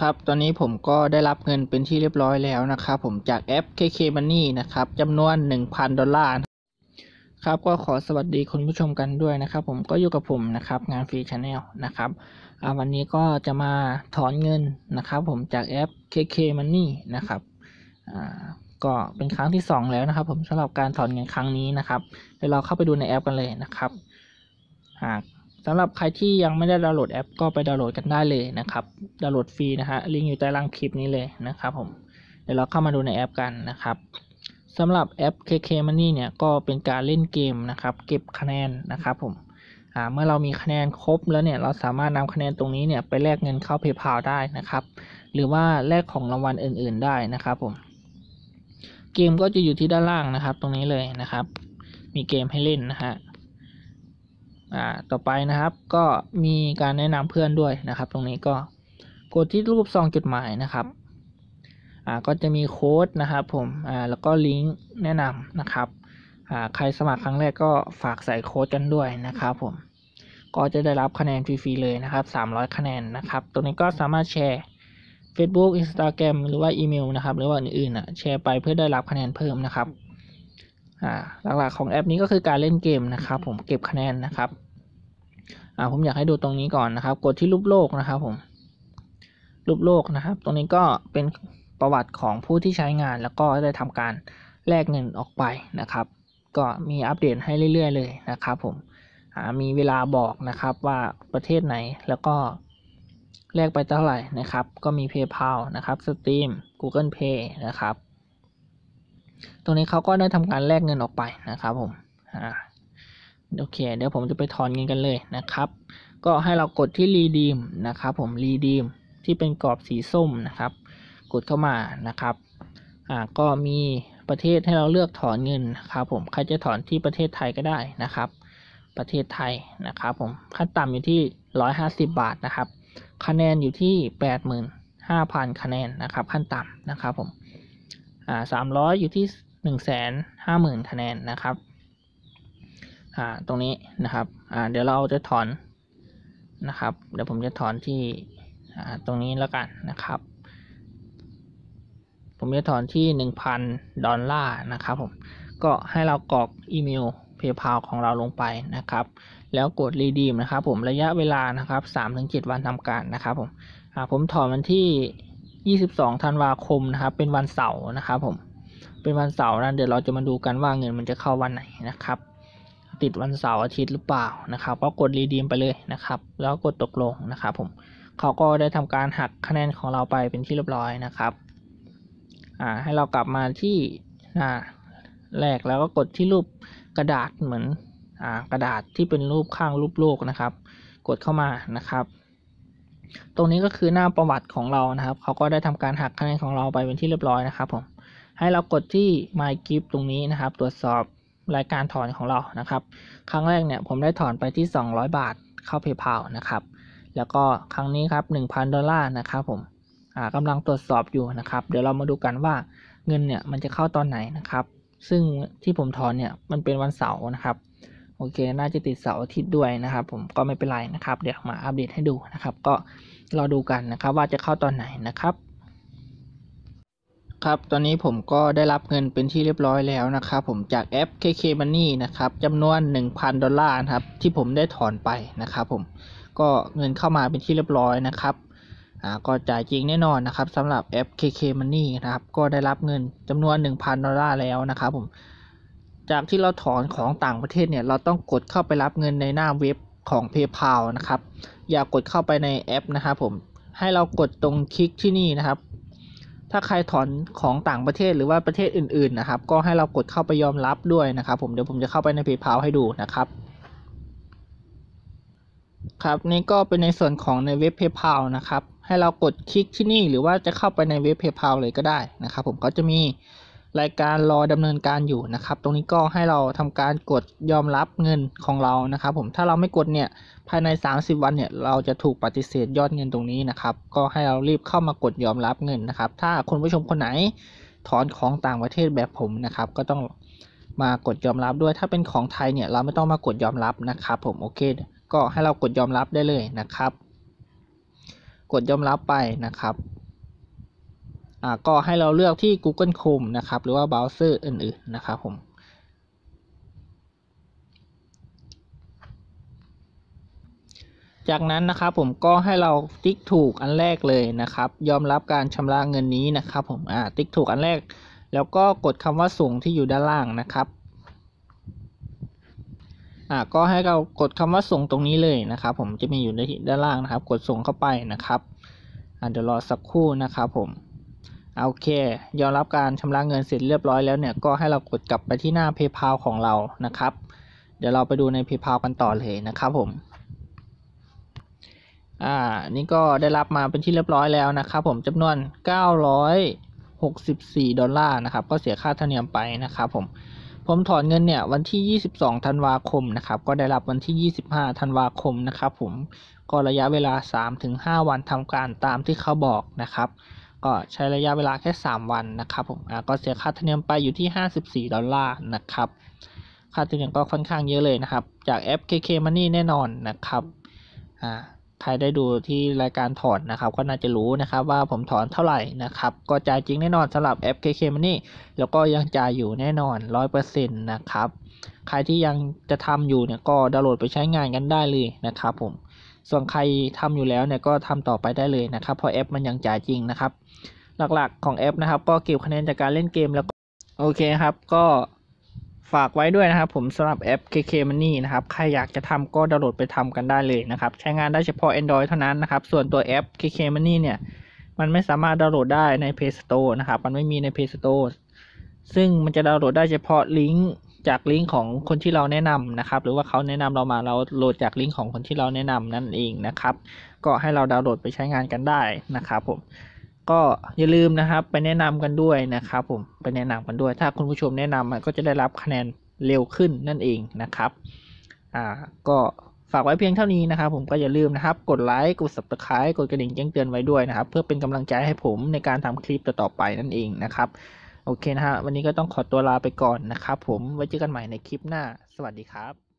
ครับตอนนี้ผมก็ได้รับเงินเป็นที่เรียบร้อยแล้วนะครับผมจากแอป KK Money นะครับจำนวน 1,000 ดอลลาร์ครับก็ขอสวัสดีคุณผู้ชมกันด้วยนะครับ ผมก็อยู่กับผมนะครับงานฟรีชาแนลนะครับวันนี้ก็จะมาถอนเงินนะครับ ผมจากแอป KK Money นะครับก็เป็นครั้งที่ 2 แล้วนะครับ ผมสำหรับการถอนเงินครั้งนี้นะครับเดี๋ยวเราเข้าไปดูในแอปกันเลยนะครับ หาก สำหรับใครที่ยังไม่ได้ดาวน์โหลดแอปก็ไปดาวน์โหลดกันได้เลยนะครับดาวน์โหลดฟรีนะฮะลิงก์อยู่ใต้ล่างคลิปนี้เลยนะครับผมเดี๋ยวเราเข้ามาดูในแอปกันนะครับสำหรับแอป KK Money เนี่ยก็เป็นการเล่นเกมนะครับเก็บคะแนนนะครับผมเมื่อเรามีคะแนนครบแล้วเนี่ยเราสามารถนำคะแนนตรงนี้เนี่ยไปแลกเงินเข้า PayPal ได้นะครับ หรือว่าแลกของรางวัลอื่น ๆ ได้นะครับผมเกมก็จะอยู่ที่ด้านล่างนะครับ ตรงนี้เลยนะครับ มีเกมให้เล่นนะฮะ อ่าต่อไปนะครับก็มีการแนะนำเพื่อนด้วยนะครับ ตรงนี้ก็กดที่รูปซองจดหมายนะครับอ่าก็จะมีโค้ดนะครับผมอ่าแล้วก็ลิงก์แนะนำนะครับอ่าใครสมัครครั้งแรกก็ฝากใส่โค้ดกันด้วยนะครับผมก็จะได้รับคะแนนฟรีๆเลยนะครับ 300 คะแนนนะครับ ตรงนี้ก็สามารถแชร์ Facebook Instagram หรือว่าอีเมลนะครับ หรือว่าอื่นๆอะแชร์ไปเพื่อได้รับคะแนนเพิ่มนะครับหลักๆของแอปนี้ก็คือการเล่นเกมนะครับ ผมเก็บคะแนนนะครับ อ่าผมอยากให้ดูตรงนี้ก่อนนะครับ กดที่รูปโลกนะครับผม รูปโลกนะครับ ตรงนี้ก็เป็นประวัติของผู้ที่ใช้งาน แล้วก็ได้ทำการแลกเงินออกไปนะครับ ก็มีอัปเดตให้เรื่อย ๆ เลยนะครับผมมีเวลาบอกนะครับว่าประเทศไหนแล้วก็แลกไปเท่าไหร่นะครับ ก็มี PayPal นะครับ Steam Google Pay นะครับ ตรงนี้เขาก็ได้ทำการแลกเงินออกไปนะครับผมอ่า โอเค เดี๋ยวผมจะไปถอนเงินกันเลยนะครับ ก็ให้เรากดที่ redeem นะครับ ผม redeem ที่เป็นกรอบสีส้มนะครับ กดเข้ามานะครับอ่าก็มีประเทศให้เราเลือกถอนเงินนะครับผมใครจะถอนที่ประเทศไทยก็ได้นะครับ ประเทศไทยนะครับผมขั้นต่ำอยู่ที่ 150 บาทนะครับ คะแนนอยู่ที่ 85,000 คะแนนนะครับ ขั้นต่ำนะครับผมอ่า300 อยู่ที่ 150,000 คะแนนนะครับ อ่าตรงนี้นะครับอ่าเดี๋ยวเราจะถอนนะครับ เดี๋ยวผมจะถอนที่อ่าตรงนี้แล้วกันนะครับ ผมจะถอนที่หนึ่งพันดอลลาร์นะครับผมก็ให้เรากรอกอีเมล PayPal ของเราลงไปนะครับ แล้วกด redeem นะครับ ผมระยะเวลานะครับสามถึงเจ็ดวันทำการนะครับผมอ่าผมถอนวันที่ยี่สิบสองธันวาคมนะครับ เป็นวันเสาร์นะครับผมเป็นวันเสาร์นะเดี๋ยวเราจะมาดูกันว่าเงินมันจะเข้าวันไหนนะครับ ติดวันเสาร์อาทิตย์หรือเปล่านะครับก็กดรีดีมไปเลยนะครับ แล้วกดตกลงนะครับผมเขาก็ได้ทำการหักคะแนนของเราไปเป็นที่เรียบร้อยนะครับอ่าให้เรากลับมาที่หน้าแรกแล้วก็กดที่รูปกระดาษเหมือนอ่ากระดาษที่เป็นรูปข้างรูปโลกนะครับ กดเข้ามานะครับตรงนี้ก็คือหน้าประวัติของเรานะครับ เขาก็ได้ทำการหักคะแนนของเราไปเป็นที่เรียบร้อยนะครับผม ให้เรากดที่ My Gift ตรงนี้นะครับ ตรวจสอบ รายการถอนของเรานะครับ ครั้งแรกเนี่ยผมได้ถอนไปที่ 200 บาทเข้า PayPal นะครับ แล้วก็ครั้งนี้ครับ 1,000 ดอลลาร์นะครับผมกำลังตรวจสอบอยู่นะครับ เดี๋ยวเรามาดูกันว่าเงินเนี่ยมันจะเข้าตอนไหนนะครับ ซึ่งที่ผมถอนเนี่ยมันเป็นวันเสาร์นะครับโอเค น่าจะติดเสาร์อาทิตย์ด้วยนะครับ ผมก็ไม่เป็นไรนะครับ เดี๋ยวมาอัปเดตให้ดูนะครับ ก็รอดูกันนะครับว่าจะเข้าตอนไหนนะครับ ครับ ตอนนี้ผมก็ได้รับเงินเป็นที่เรียบร้อยแล้วนะครับ ผมจากแอป KK Money นะครับจำนวน 1,000 ดอลลาร์ครับ ที่ผมได้ถอนไปนะครับผม ก็เงินเข้ามาเป็นที่เรียบร้อยนะครับ อ่า ก็จ่ายจริงแน่นอนนะครับสำหรับแอป KK Money นะครับ ก็ได้รับเงินจำนวน 1,000 ดอลลาร์แล้วนะครับผม จากที่เราถอนของต่างประเทศเนี่ย เราต้องกดเข้าไปรับเงินในหน้าเว็บของ PayPal นะครับ อย่ากดเข้าไปในแอปนะครับผม ให้เรากดตรงคลิกที่นี่นะครับ ถ้าใครถอนของต่างประเทศหรือว่าประเทศอื่นๆนะครับ ก็ให้เรากดเข้าไปยอมรับด้วยนะครับ ผมเดี๋ยวผมจะเข้าไปใน PayPal ให้ดูนะครับครับนี่ก็เป็นในส่วนของในเว็บ PayPal นะครับ ให้เรากดคลิกที่นี่หรือว่าจะเข้าไปในเว็บ PayPal เลยก็ได้นะครับ ผมก็จะมี รายการรอดำเนินการอยู่นะครับ ตรงนี้ก็ให้เราทำการกดยอมรับเงินของเรานะครับ ผมถ้าเราไม่กดเนี่ยภายใน 30 วันเนี่ยเราจะถูกปฏิเสธยอดเงินตรงนี้นะครับ ก็ให้เรารีบเข้ามากดยอมรับเงินนะครับ ถ้าคุณผู้ชมคนไหนถอนของต่างประเทศแบบผมนะครับ ก็ต้องมากดยอมรับด้วยถ้าเป็นของไทยเนี่ยเราไม่ต้องมากดยอมรับนะครับ ผมโอเค ก็ให้เรากดยอมรับได้เลยนะครับ กดยอมรับไปนะครับ อ่าก็ให้เราเลือกที่ Google Chrome นะครับ หรือว่าเบราว์เซอร์อื่นๆนะครับผมจากนั้นนะครับผมก็ให้เราติ๊กถูกอันแรกเลยนะครับ ยอมรับการชำระเงินนี้นะครับผมอ่าติ๊กถูกอันแรก แล้วก็กดคำว่าส่งที่อยู่ด้านล่างนะครับอ่าก็ให้เรากดคำว่าส่งตรงนี้เลยนะครับ ผมจะมีอยู่ในด้านล่างนะครับ กดส่งเข้าไปนะครับอ่าเดี๋ยวรอสักครู่นะครับผม โอเค ยอมรับการชำระเงินเสร็จเรียบร้อยแล้วเนี่ย ก็ให้เรากดกลับไปที่หน้า PayPal ของเรานะครับ เดี๋ยวเราไปดูใน PayPal กันต่อเลยนะครับผม อ่า นี่ก็ได้รับมาเป็นที่เรียบร้อยแล้วนะครับผมจำนวน 964 ดอลลาร์นะครับ ก็เสียค่าธรรมเนียมไปนะครับผม ผมถอนเงินเนี่ยวันที่ 22 ธันวาคมนะครับ ก็ได้รับวันที่ 25 ธันวาคมนะครับผม ก็ระยะเวลา 3-5 วันทำการตามที่เขาบอกนะครับ ก็ใช้ระยะเวลาแค่ 3 วันนะครับผมก็เสียค่าธรรมเนียมไปอยู่ที่ 54 ดอลลาร์นะครับ ค่าธรรมเนียมก็ค่อนข้างเยอะเลยนะครับ จากแอป KK Money แน่นอนนะครับใครได้ดูที่รายการถอนนะครับ ก็น่าจะรู้นะครับว่าผมถอนเท่าไหร่นะครับ ก็จ่ายจริงแน่นอนสำหรับแอป KK Money แล้วก็ยังจ่ายอยู่แน่นอน 100%นะครับ ใครที่ยังจะทำอยู่เนี่ยก็ดาวน์โหลดไปใช้งานกันได้เลยนะครับผม ส่วนใครทำอยู่แล้วเนี่ยก็ทำต่อไปได้เลยนะครับเพราะแอปมันยังจ่ายจริงนะครับ หลักๆของแอปนะครับ ก็เก็บคะแนนจากการเล่นเกมแล้วก็โอเคครับก็ฝากไว้ด้วยนะครับ ผมสำหรับแอป KK Money นะครับ ใครอยากจะทำก็ดาวน์โหลดไปทำกันได้เลยนะครับ ใช้งานได้เฉพาะ Android เท่านั้นนะครับ ส่วนตัวแอป KK Money เนี่ย มันไม่สามารถดาวน์โหลดได้ใน Play Store นะครับ มันไม่มีใน Play Store ซึ่งมันจะดาวน์โหลดได้เฉพาะลิงก์ จากลิงก์ของคนที่เราแนะนำนะครับ หรือว่าเขาแนะนำเรามาเราโหลดจากลิงก์ของคนที่เราแนะนำนั่นเองนะครับ ก็ให้เราดาวน์โหลดไปใช้งานกันได้นะครับผมก็อย่าลืมนะครับไปแนะนำกันด้วยนะครับ ผมไปแนะนำกันด้วย ถ้าคุณผู้ชมแนะนำมันก็จะได้รับคะแนนเร็วขึ้นนั่นเองนะครับอ่าก็ฝากไว้เพียงเท่านี้นะครับ ผมก็อย่าลืมนะครับ กดไลค์กด subscribe กดกระดิ่งแจ้งเตือนไว้ด้วยนะครับ เพื่อเป็นกำลังใจให้ผมในการทำคลิปต่อๆไปนั่นเองนะครับ โอเคนะฮะ วันนี้ก็ต้องขอตัวลาไปก่อนนะครับผม ไว้เจอกันใหม่ในคลิปหน้า สวัสดีครับ